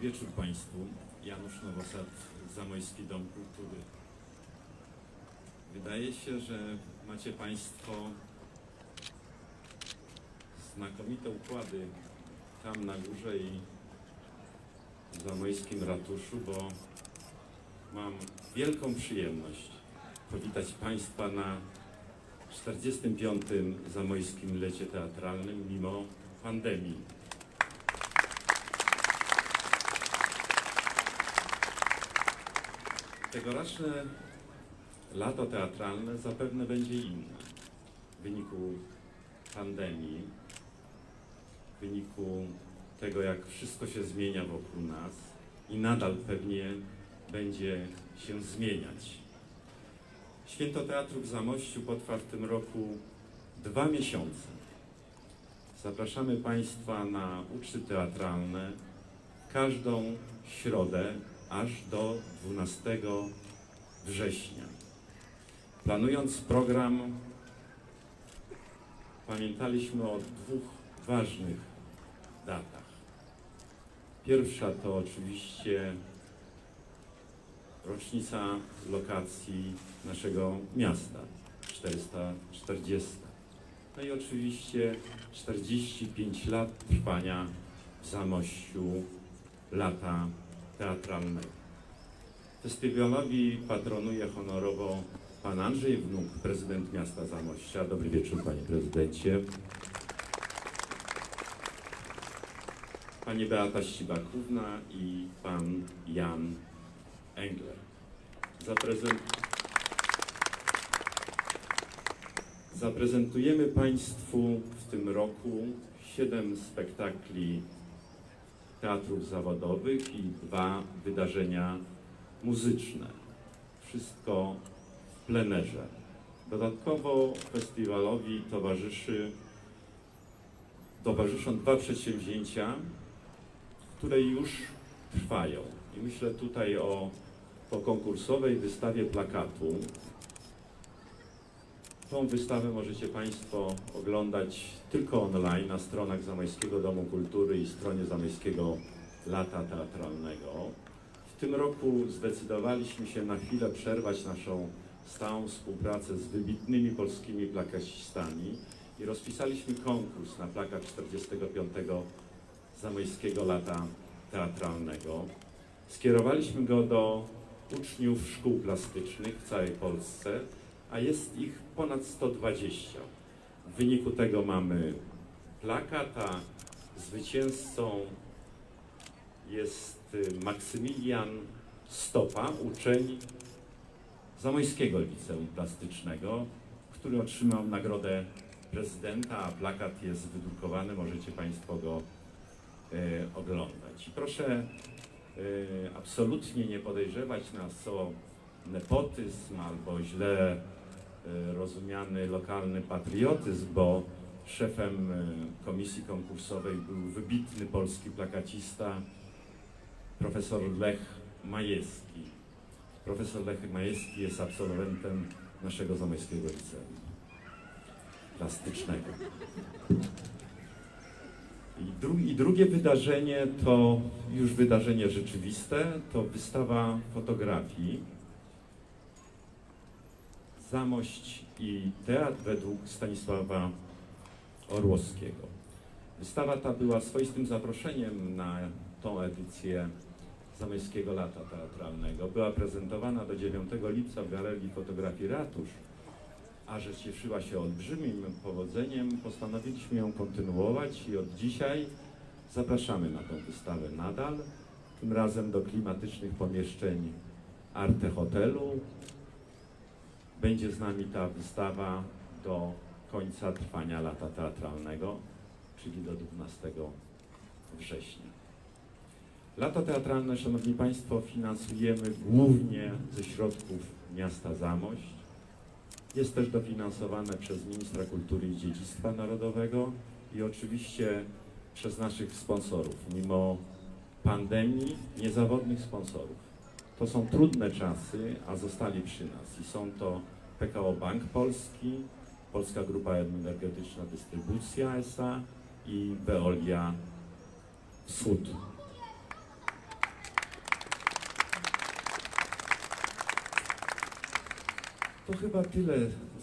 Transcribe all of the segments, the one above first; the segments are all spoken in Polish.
wieczór Państwu. Janusz Nowosad, Zamojski Dom Kultury. Wydaje się, że macie Państwo znakomite układy tam na górze i w Zamojskim Ratuszu, bo mam wielką przyjemność powitać Państwa na 45. Zamojskim Lecie Teatralnym mimo pandemii. Tegoroczne lato teatralne zapewne będzie inne. W wyniku pandemii, w wyniku tego, jak wszystko się zmienia wokół nas i nadal pewnie będzie się zmieniać. Święto Teatru w Zamościu potrwa w tym roku dwa miesiące. Zapraszamy Państwa na uczty teatralne każdą środę aż do 12 września. Planując program, pamiętaliśmy o dwóch ważnych datach. Pierwsza to oczywiście rocznica lokacji naszego miasta 440. No i oczywiście 45 lat trwania w Zamościu lata teatralnego. Festiwalowi patronuje honorowo pan Andrzej Wnuk, prezydent miasta Zamościa. Dobry wieczór, panie prezydencie. Pani Beata Ścibakówna i pan Jan Engler. Zaprezent... Zaprezentujemy Państwu w tym roku siedem spektakli teatrów zawodowych i dwa wydarzenia muzyczne. Wszystko w plenerze. Dodatkowo festiwalowi towarzyszy, towarzyszą dwa przedsięwzięcia, które już trwają. I myślę tutaj o pokonkursowej wystawie plakatu. Tą wystawę możecie Państwo oglądać tylko online na stronach Zamojskiego Domu Kultury i stronie Zamojskiego Lata Teatralnego. W tym roku zdecydowaliśmy się na chwilę przerwać naszą stałą współpracę z wybitnymi polskimi plakacistami i rozpisaliśmy konkurs na plakat 45. Zamojskiego Lata Teatralnego. Skierowaliśmy go do uczniów szkół plastycznych w całej Polsce, a jest ich ponad 120. W wyniku tego mamy plakat, a zwycięzcą jest y, Maksymilian Stopa, uczeń Zamojskiego Liceum Plastycznego, który otrzymał nagrodę prezydenta, a plakat jest wydrukowany, możecie Państwo go e, oglądać. I proszę e, absolutnie nie podejrzewać nas o nepotyzm albo źle rozumiany lokalny patriotyzm, bo szefem e, komisji konkursowej był wybitny polski plakacista profesor Lech Majewski. Profesor Lech Majewski jest absolwentem naszego zamojskiego liceum plastycznego. I, dru I drugie wydarzenie to już wydarzenie rzeczywiste, to wystawa fotografii Zamość i teatr według Stanisława Orłowskiego. Wystawa ta była swoistym zaproszeniem na tą edycję Zamojskiego Lata Teatralnego. Była prezentowana do 9 lipca w Galerii Fotografii Ratusz, a że cieszyła się olbrzymim powodzeniem, postanowiliśmy ją kontynuować i od dzisiaj zapraszamy na tą wystawę nadal, tym razem do klimatycznych pomieszczeń Arte Hotelu. Będzie z nami ta wystawa do końca trwania lata teatralnego, czyli do 12 września. Lata teatralne, Szanowni Państwo, finansujemy głównie ze środków miasta Zamość. Jest też dofinansowane przez Ministra Kultury i Dziedzictwa Narodowego i oczywiście przez naszych sponsorów. Mimo pandemii, niezawodnych sponsorów. To są trudne czasy, a zostali przy nas i są to PKO Bank Polski, Polska Grupa Energetyczna Dystrybucja SA i Veolia Wschód. To chyba tyle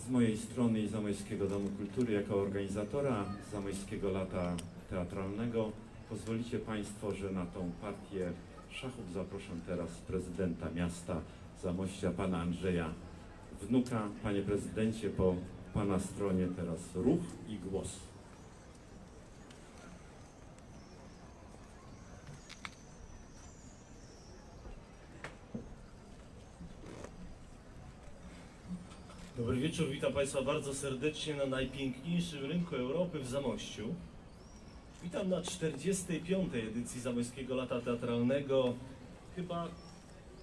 z mojej strony i Zamojskiego Domu Kultury jako organizatora Zamojskiego Lata Teatralnego. Pozwolicie Państwo, że na tą partię szachów zaproszę teraz prezydenta miasta Zamościa, pana Andrzeja Wnuka. Panie prezydencie, po pana stronie teraz ruch i głos. Dobry wieczór, witam Państwa bardzo serdecznie na najpiękniejszym rynku Europy w Zamościu. Witam na 45. edycji Zamojskiego Lata Teatralnego, chyba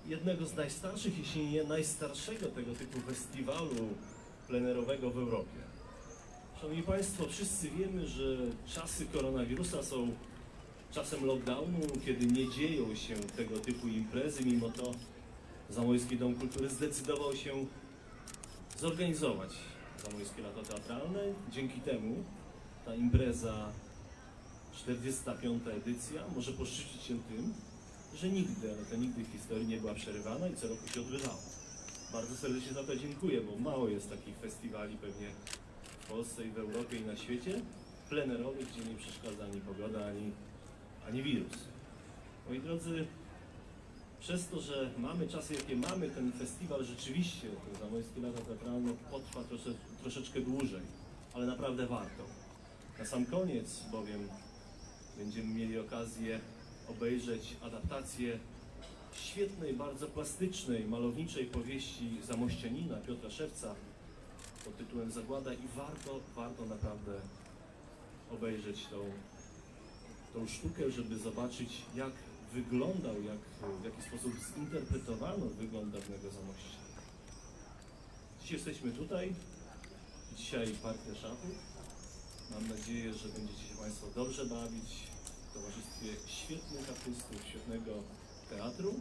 jednego z najstarszych, jeśli nie najstarszego tego typu festiwalu plenerowego w Europie. Szanowni Państwo, wszyscy wiemy, że czasy koronawirusa są czasem lockdownu, kiedy nie dzieją się tego typu imprezy, mimo to Zamojski Dom Kultury zdecydował się zorganizować Zamojskie Lata Teatralne. Dzięki temu ta impreza, 45. edycja, może poszczycić się tym, że nigdy, ale to nigdy w historii nie była przerywana i co roku się odbywała. Bardzo serdecznie za to dziękuję, bo mało jest takich festiwali pewnie w Polsce i w Europie i na świecie, plenerowych, gdzie nie przeszkadza ani pogoda, ani, ani wirus. Moi drodzy, przez to, że mamy czasy, jakie mamy, ten festiwal rzeczywiście, ten Zamojskie Lata Teatralne potrwa trosze, troszeczkę dłużej, ale naprawdę warto. Na sam koniec bowiem będziemy mieli okazję obejrzeć adaptację świetnej, bardzo plastycznej, malowniczej powieści Zamościanina Piotra Szewca pod tytułem Zagłada i warto, warto naprawdę obejrzeć tą, tą sztukę, żeby zobaczyć jak wyglądał, jak, w jaki sposób zinterpretowano wygląd dawnego Zamościa. Dziś jesteśmy tutaj, dzisiaj partia szachów. Mam nadzieję, że będziecie się Państwo dobrze bawić w towarzystwie świetnych artystów, świetnego teatru.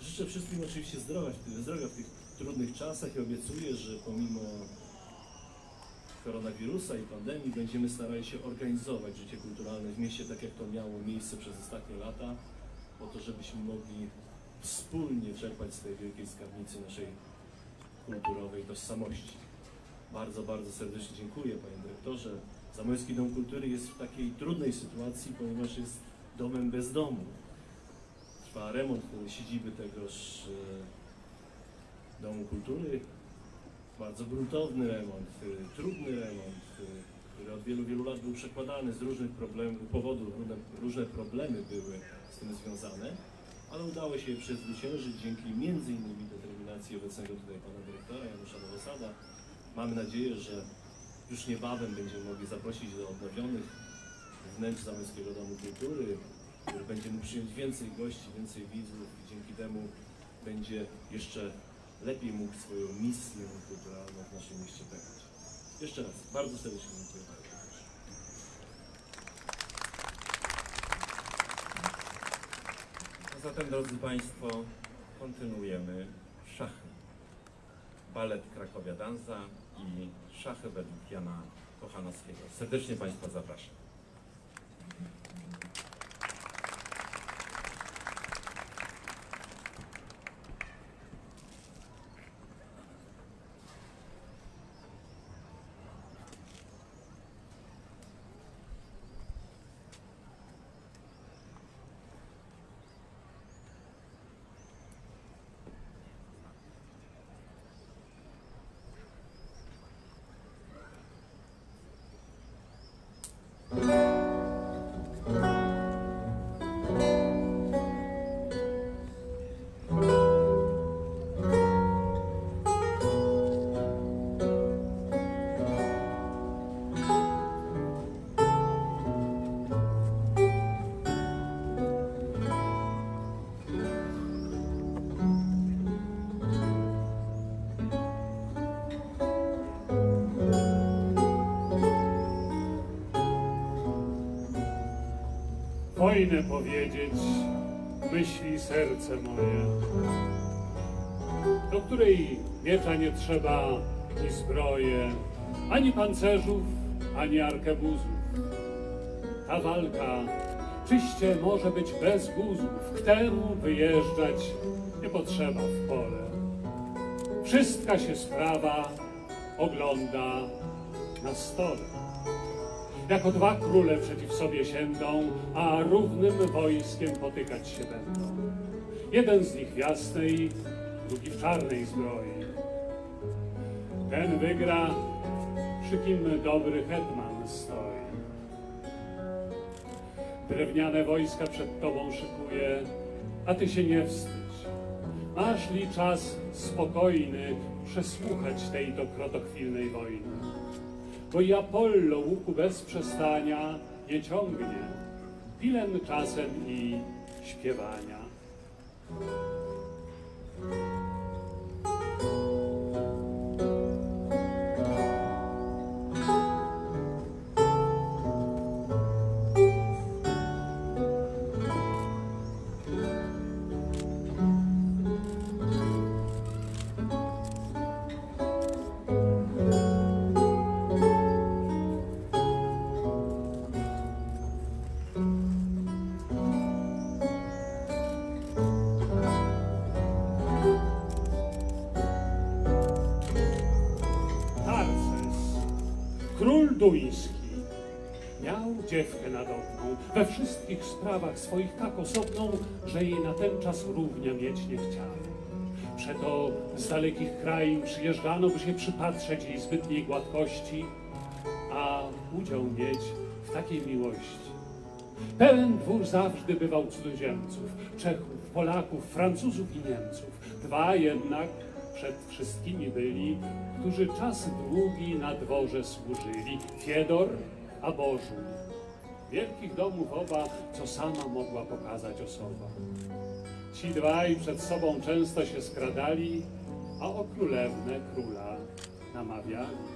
Życzę wszystkim oczywiście zdrowia, w tych- zdrowia w tych trudnych czasach i obiecuję, że pomimo koronawirusa i pandemii będziemy starali się organizować życie kulturalne w mieście tak, jak to miało miejsce przez ostatnie lata, po to, żebyśmy mogli wspólnie czerpać z tej wielkiej skarbnicy naszej kulturowej tożsamości. Bardzo, bardzo serdecznie dziękuję Panie Dyrektorze. Zamojski Dom Kultury jest w takiej trudnej sytuacji, ponieważ jest domem bez domu. Trwa remont siedziby tegoż e, Domu Kultury, bardzo gruntowny remont, y, trudny remont, y, który od wielu, wielu lat był przekładany z różnych problemów, powodów, różne, różne problemy były z tym związane, ale udało się je przezwyciężyć dzięki między innymi determinacji obecnego tutaj pana dyrektora Janusza Nowosada. Mamy nadzieję, że już niebawem będziemy mogli zaprosić do odnowionych wnętrz Zamojskiego Domu Kultury, który będzie mógł przyjąć więcej gości, więcej widzów i dzięki temu będzie jeszcze lepiej mógł swoją misję kulturalną w naszym mieście pełnić. Jeszcze raz, bardzo serdecznie dziękuję. A zatem, drodzy Państwo, kontynuujemy szachy. Balet Krakowia Danza i szachy według Jana Kochanowskiego. Serdecznie Państwa zapraszam. Wojnę powiedzieć myśli serce moje, do której miecza nie trzeba, ni zbroje, ani pancerzów, ani arkebuzów. Ta walka czyście może być bez guzów, k temu wyjeżdżać nie potrzeba w pole. Wszystka się sprawa ogląda na stole. Jako dwa króle przeciw sobie siędą, a równym wojskiem potykać się będą. Jeden z nich w jasnej, drugi w czarnej zbroi. Ten wygra, przy kim dobry hetman stoi. Drewniane wojska przed tobą szykuje, a ty się nie wstydź. Masz li czas spokojny przesłuchać tej to krotochwilnej wojny. Bo i Apollo łuku bez przestania nie ciągnie, pilem czasem i śpiewania. We wszystkich sprawach swoich tak osobną, że jej na ten czas równia mieć nie chciano. Przeto z dalekich krain przyjeżdżano, by się przypatrzeć jej zbytniej gładkości, a udział mieć w takiej miłości. Pełen dwór zawsze bywał cudzoziemców, Czechów, Polaków, Francuzów i Niemców. Dwa jednak przed wszystkimi byli, którzy czas długi na dworze służyli. Fiedor, a Bożu. Wielkich domów oba, co sama mogła pokazać osoba. Ci dwaj przed sobą często się skradali, a o królewnę króla namawiali.